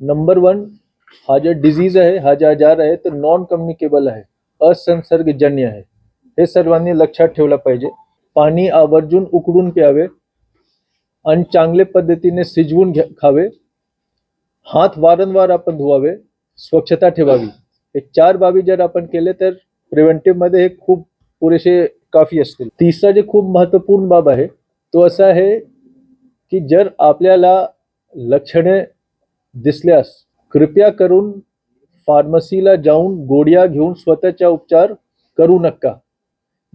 Number one हा जो disease आहे हा जो आजार आहे तो नॉन कम्युनिकेबल आहे. असंसर्गजन्य आहे. हे सर्वांनी लक्षात ठेवलं पाहिजे. पाणी आवर्जून उकडून प्यावे आणि चांगल्या पद्धतीने शिजवून घ्या खावे. हात वारंवार आपण धुवावे. स्वच्छता ठेवावी. हे चार बाबी जर आपण केले तर प्रिव्हेंटिव्हमध्ये हे खूप पुरेसे काफी असतील. तिसरा जे खूप महत्त्वपूर्ण बाब आहे तो असा आहे की जर आपल्याला लक्षणे दिसल्यास कृपया करून फार्मसीला जाऊन गोळ्या घेऊन स्वतःचा उपचार करू नका.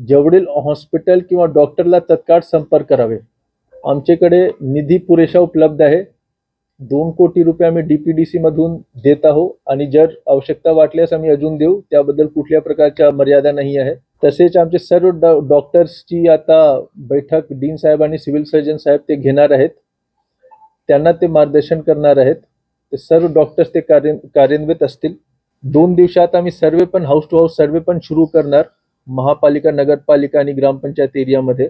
जवळील हॉस्पिटल किंवा डॉक्टरला तत्काळ संपर्क करावे. आमच्याकडे निधी पुरेसा उपलब्ध आहे. दोन कोटी रुपये आम्ही डी पी डी सीमधून देत आहोत आणि जर आवश्यकता वाटल्यास आम्ही अजून देऊ. त्याबद्दल कुठल्या प्रकारच्या मर्यादा नाही आहे. तसेच आमचे सर्व डॉ- डॉक्टर्सची आता बैठक डीन साहेब आणि सिव्हिल सर्जन साहेब ते घेणार आहेत. त्यांना ते मार्गदर्शन करणार आहेत. ते सर्व डॉक्टर्स ते कार्य कार्यान्वित असतील. दोन दिवसात आम्ही सर्वे पण हाऊस टू हाऊस सर्वे पण सुरू करणार. महापालिका नगरपालिका आणि ग्रामपंचायत एरियामध्ये.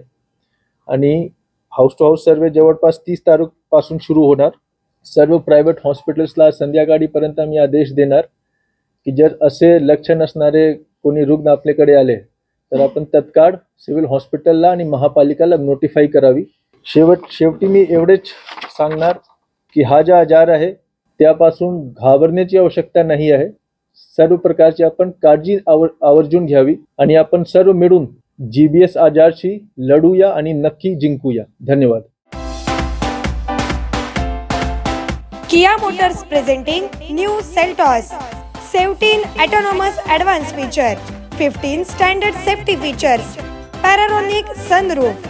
आणि हाऊस टू हाऊस सर्वे जवळपास तीस तारीखपासून सुरू होणार. सर्व प्रायव्हेट हॉस्पिटल्सला संध्याकाळीपर्यंत आम्ही आदेश देणार. की जर असे लक्षण असणारे कोणी रुग्ण आपल्याकडे आले तर आपण तत्काळ सिव्हिल हॉस्पिटलला आणि महापालिकाला नोटिफाय करावी. शेवट शेवटी मी एवढेच सांगणार की हा जो आजार आहे त्यापासून घाबरण्याची आवश्यकता नाही आहे. सर्व प्रकारची आपण काळजी आवर आवर्जून घ्यावी आणि आपण सर्व मिळून जीबीएस आजारशी लढूया आणि नक्की जिंकूया. धन्यवाद. Kia Motors presenting new Seltos 17 autonomous advanced feature, 15 standard safety features, panoramic sunroof